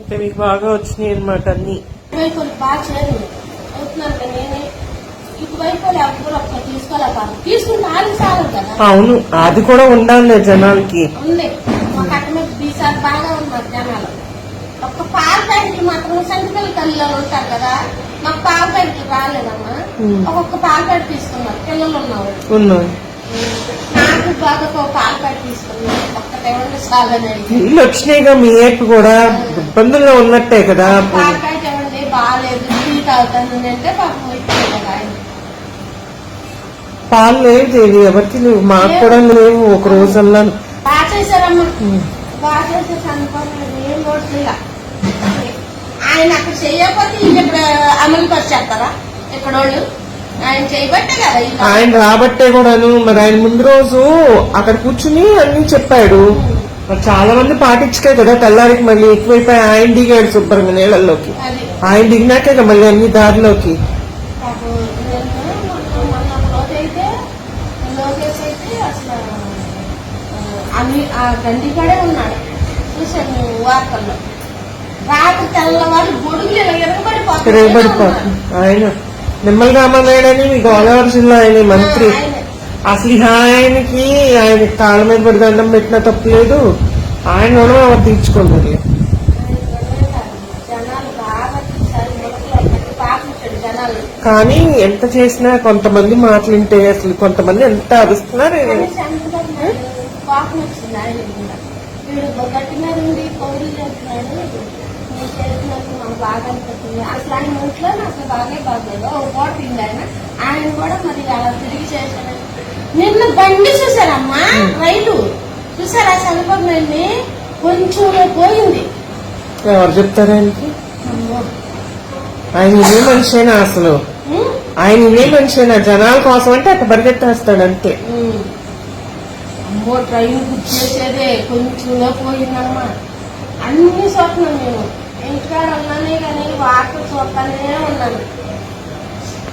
అయితే మీకు బాగా వచ్చినాయి అనమాట అన్ని. అవును అది కూడా ఉండాలి జనాలకి. మాకు పాల ప్యాకెట్లు రాలేదమ్మా. ఉమ్. ఒక్కొక్క పాల ప్యాకెట్ తీసుకున్నారు. పిల్లలు ఉన్నారు. ఉన్నాయి. నాకు బాగా పాల ప్యాకెట్ తీసుకున్నారు. ఇల్లు వచ్చినాయిగా మీ ఏపు కూడా ఇబ్బందుల్లో ఉన్నట్టే కదా. పాల లేవు దేవి ఎవరికి లేవు మాకు కూడా లేవు ఒక రోజల్లా. లోటు చేయాల ఆయన అక్కడ చేయకపోతే వీళ్ళు ఇక్కడ అమలు పరిచేస్తారా? ఇక్కడ వాళ్ళు ఆయన రాబట్టే కూడాను. మరి ఆయన ముందు రోజు అక్కడ కూర్చుని అన్ని చెప్పాడు. మరి చాలా మంది పాటించకే కదా. తెల్లారికి మళ్ళీ ఎక్కువైపోయి ఆయన దిగాడు శుభ్రంగా నీళ్ళల్లోకి. ఆయన దిగినాకే కదా మళ్ళీ అన్ని దారిలోకి. ఆయన నిమ్మల రామానాయుడని మీ గోదావరి జిల్లా ఆయన మంత్రి. అసలు ఆయనకి ఆయన కాళ్ళ మీద పడి దండం పెట్టిన తప్పు లేదు. ఆయన రుణం ఎవరు తీర్చుకుంటారు కానీ ఎంత చేసినా కొంతమంది మాటలుంటే అసలు కొంతమంది ఎంత అరుస్తున్నారు వచ్చింది ఆయన కూడా వీడు గట్టి నాకు బాగా అనిపిస్తుంది అసలు ఆయన ఇంట్లో నాకు బాగా బాగలేదు ఒక పూట తింది ఆయన కూడా మరి అలా తిరిగి చేశాను నిన్న బండి చూసారమ్మా రైలు చూసారా చంద్రబాబు నాయుడిని కొంచెం పోయింది ఎవరు చెప్తారు ఆయనకి? ఆయన ఇదే మనిషినా అసలు. ఆయన ఇదే మనిషినా జనాల కోసం అంటే అక్కడ పరిగెత్తేస్తాడు అంతే. అమ్మో ట్రైన్ బుక్ చేసేదే కొంచెంలో పోయిందమ్మా అన్ని నేను నేను ఇంటికాడ ఉన్నానే కానీ వార్తలు చూస్తానే ఉన్నాను